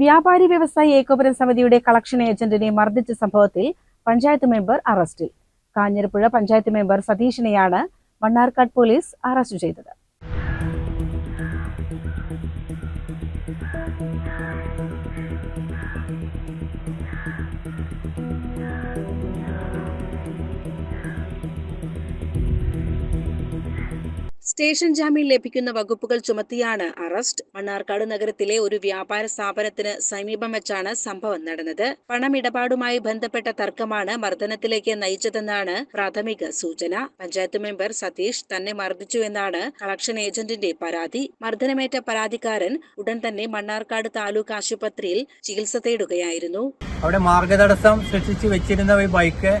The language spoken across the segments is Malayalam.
വ്യാപാരി വ്യവസായി ഏകോപന സമിതിയുടെ കളക്ഷൻ ഏജന്റിനെ മർദ്ദിച്ച സംഭവത്തിൽ പഞ്ചായത്ത് മെമ്പർ അറസ്റ്റിൽ. കാഞ്ഞിരപ്പുഴ പഞ്ചായത്ത് മെമ്പർ സതീഷിനെയാണ് മണ്ണാർക്കാട് പോലീസ് അറസ്റ്റ് ചെയ്തത്. സ്റ്റേഷൻ ജാമ്യം ലഭിക്കുന്ന വകുപ്പുകൾ ചുമത്തിയാണ് അറസ്റ്റ്. മണ്ണാർക്കാട് നഗരത്തിലെ ഒരു വ്യാപാര സ്ഥാപനത്തിന് സമീപം വെച്ചാണ് സംഭവം നടന്നത്. പണമിടപാടുമായി ബന്ധപ്പെട്ട തർക്കമാണ് മർദ്ദനത്തിലേക്ക് നയിച്ചതെന്നാണ് പ്രാഥമിക സൂചന. പഞ്ചായത്ത് മെമ്പർ സതീഷ് തന്നെ മർദ്ദിച്ചു എന്നാണ് കളക്ഷൻ ഏജന്റിന്റെ പരാതി. മർദ്ദനമേറ്റ പരാതിക്കാരൻ ഉടൻ തന്നെ മണ്ണാർക്കാട് താലൂക്ക് ആശുപത്രിയിൽ ചികിത്സ തേടുകയായിരുന്നു. അവിടെ മാർഗതടസ്സം സൃഷ്ടിച്ചു വെച്ചിരുന്ന ഒരു ബൈക്ക്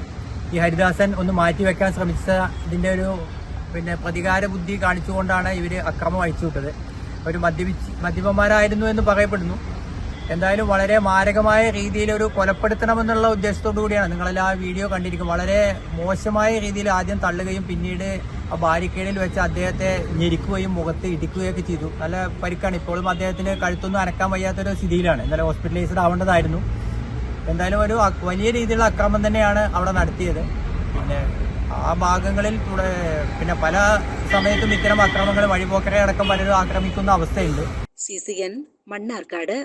ഈ ഹരിദാസൻ ഒന്ന് മാറ്റി വെക്കാൻ ശ്രമിച്ച ഇതിന്റെ ഒരു പിന്നെ പ്രതികാര ബുദ്ധി കാണിച്ചുകൊണ്ടാണ് ഇവർ അക്രമം അയച്ചുവിട്ടത് ഒരു മദ്യപിച്ച് മദ്യപന്മാരായിരുന്നു എന്ന് പറയപ്പെടുന്നു. എന്തായാലും വളരെ മാരകമായ രീതിയിൽ ഒരു കൊലപ്പെടുത്തണമെന്നുള്ള ഉദ്ദേശത്തോടു കൂടിയാണ്. നിങ്ങളെല്ലാം ആ വീഡിയോ കണ്ടിരിക്കും. വളരെ മോശമായ രീതിയിൽ ആദ്യം തള്ളുകയും പിന്നീട് ആ ബാരിക്കേഡിൽ വെച്ച് അദ്ദേഹത്തെ ഞെരിക്കുകയും മുഖത്ത് ഇടിക്കുകയൊക്കെ ചെയ്തു. നല്ല പരിക്കാണ്. ഇപ്പോഴും അദ്ദേഹത്തിന് കഴുത്തൊന്നും അനക്കാൻ വയ്യാത്തൊരു സ്ഥിതിയിലാണ്. ഇന്നലെ ഹോസ്പിറ്റലൈസ്ഡ് ആവേണ്ടതായിരുന്നു. എന്തായാലും ഒരു വലിയ രീതിയിലുള്ള അക്രമം തന്നെയാണ് അവിടെ നടത്തിയത്. പിന്നെ ആ ഭാഗങ്ങളിൽ പിന്നെ പല സമയത്തും ഇത്തരം അക്രമങ്ങൾ വഴിപോക്കരെ അടക്കം പലരും ആക്രമിക്കുന്ന അവസ്ഥയുണ്ട്. C C N Mannarkkad